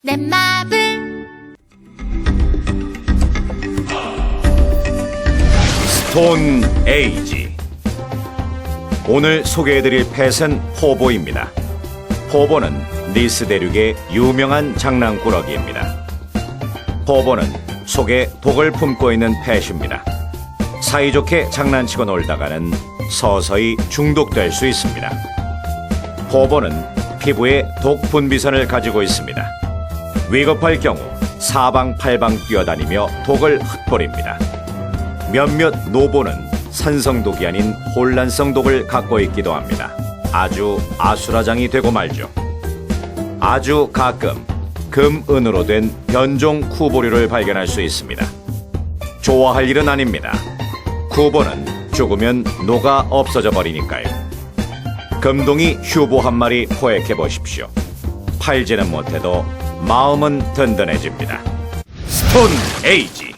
내 맘을 스톤 에이지 오늘 소개해드릴 펫은 호보입니다. 호보는 니스 대륙의 유명한 장난꾸러기입니다. 호보는 속에 독을 품고 있는 펫입니다. 사이좋게 장난치고 놀다가는 서서히 중독될 수 있습니다. 호보는 피부에 독 분비선을 가지고 있습니다. 위급할 경우 사방팔방 뛰어다니며 독을 흩뿌립니다. 몇몇 노보는 산성독이 아닌 혼란성 독을 갖고 있기도 합니다. 아주 아수라장이 되고 말죠. 아주 가끔 금은으로 된 변종 쿠보류를 발견할 수 있습니다. 좋아할 일은 아닙니다. 쿠보는 죽으면 녹아 없어져 버리니까요. 금동이 휴보 한 마리 포획해 보십시오. 팔지는 못해도 마음은 든든해집니다. 스톤 에이지